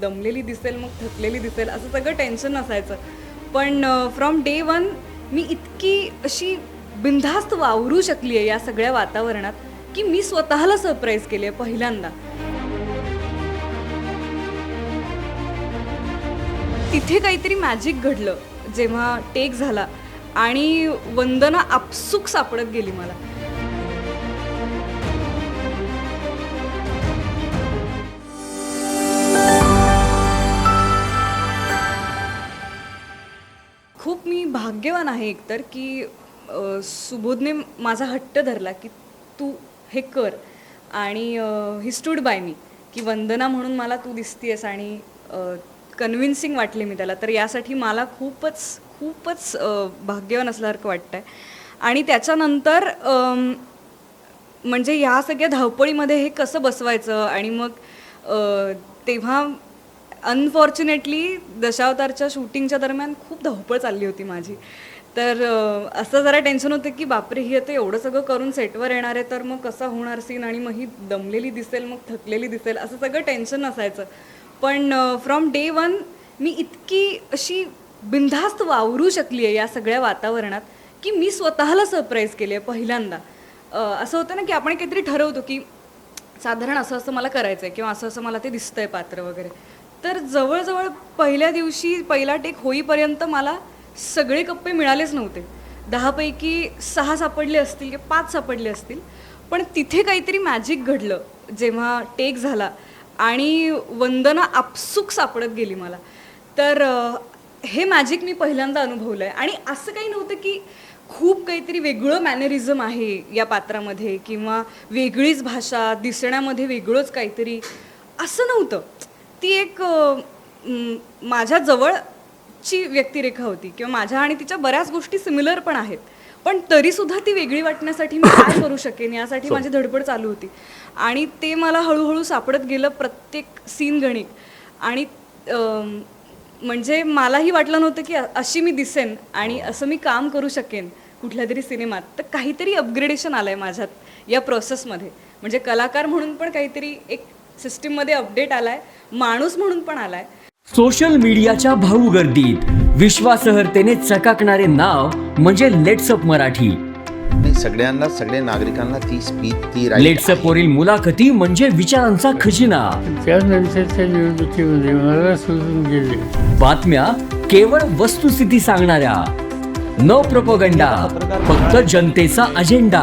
दमलेली दिसेल मग थकलेली दिसेल असं सगळं टेन्शन असायचं पण फ्रॉम डे वन मी इतकी अशी बिनधास्त वावरू शकली आहे या सगळ्या वातावरणात की मी स्वतःला सरप्राईज केली आहे पहिल्यांदा. तिथे काहीतरी मॅजिक घडलं जेव्हा टेक झाला आणि वंदना आपसूक सापडत गेली मला. खूप मी भाग्यवान आहे एकतर की सुबोधने माझा हट्ट धरला की तू हे कर आणि ही स्टूड बाय मी की वंदना म्हणून मला तू दिसतीयस आणि कन्व्हिन्सिंग वाटले मी त्याला. तर यासाठी मला खूपच खूपच भाग्यवान असल्यासारखं वाटतं आहे आणि त्याच्यानंतर म्हणजे ह्या सगळ्या धावपळीमध्ये हे कसं बसवायचं आणि मग तेव्हा अनफॉर्च्युनेटली दशावतारच्या शूटिंगच्या दरम्यान खूप धावपळ चालली होती माझी. तर असं जरा टेन्शन होतं की बापरे ही आता एवढं सगळं करून सेटवर येणार आहे तर मग कसा होणार सीन आणि मग ही दमलेली दिसेल मग थकलेली दिसेल असं सगळं टेन्शन नसायचं. पण फ्रॉम डे वन मी इतकी अशी बिनधास्त वावरू शकली आहे या सगळ्या वातावरणात की मी स्वतःला सरप्राईज केली आहे पहिल्यांदा. असं होतं ना की आपण काहीतरी ठरवतो की साधारण असं असं मला करायचं आहे किंवा असं असं मला ते दिसतंय पात्र वगैरे. तर जवळजवळ पहिल्या दिवशी पहिला टेक होईपर्यंत मला सगळे कप्पे मिळालेच नव्हते. दहापैकी सहा सापडले असतील किंवा पाच सापडले असतील. पण तिथे काहीतरी मॅजिक घडलं जेव्हा टेक झाला आणि वंदना आपसूक सापडत गेली मला. तर हे मॅजिक मी पहिल्यांदा अनुभवलं आहे आणि असं काही नव्हतं की खूप काहीतरी वेगळं मॅनरिझम आहे या पात्रामध्ये किंवा वेगळीच भाषा दिसण्यामध्ये वेगळंच काहीतरी. असं नव्हतं. ती एक माझ्या जवळची व्यक्तिरेखा होती किंवा माझ्या आणि तिच्या बऱ्याच गोष्टी सिमिलर पण आहेत. पण तरीसुद्धा ती वेगळी वाटण्यासाठी मी काय करू शकेन यासाठी माझी धडपड चालू होती. आणि ते मला हळूहळू सापडत गेलं प्रत्येक सीन गणित. आणि म्हणजे मलाही वाटलं नव्हतं की अशी मी दिसेन आणि असं मी काम करू शकेन कुठल्या तरी सिनेमात. तर काहीतरी अपग्रेडेशन आलं आहे माझ्यात या प्रोसेसमध्ये म्हणजे कलाकार म्हणून पण काहीतरी एक सिस्टीममध्ये अपडेट आला आहे माणूस म्हणून पण आला आहे सोशल मीडियाच्या भाऊ गर्दीत विश्वासहर्तेने चकाकणारे नाव म्हणजे लेट्सअप मराठी. नाही सगळ्यांना सगळ्या नागरिकांना ती स्पीच ती लेट्सअप. वरील मुलाखती म्हणजे विचारांचा खजिना. त्यानंतरच्या निवडणुकीमध्ये मला सोडून गेले. बातम्या केवळ वस्तुस्थिती सांगणाऱ्या. न प्रपोगंडा फक्त जनतेचा अजेंडा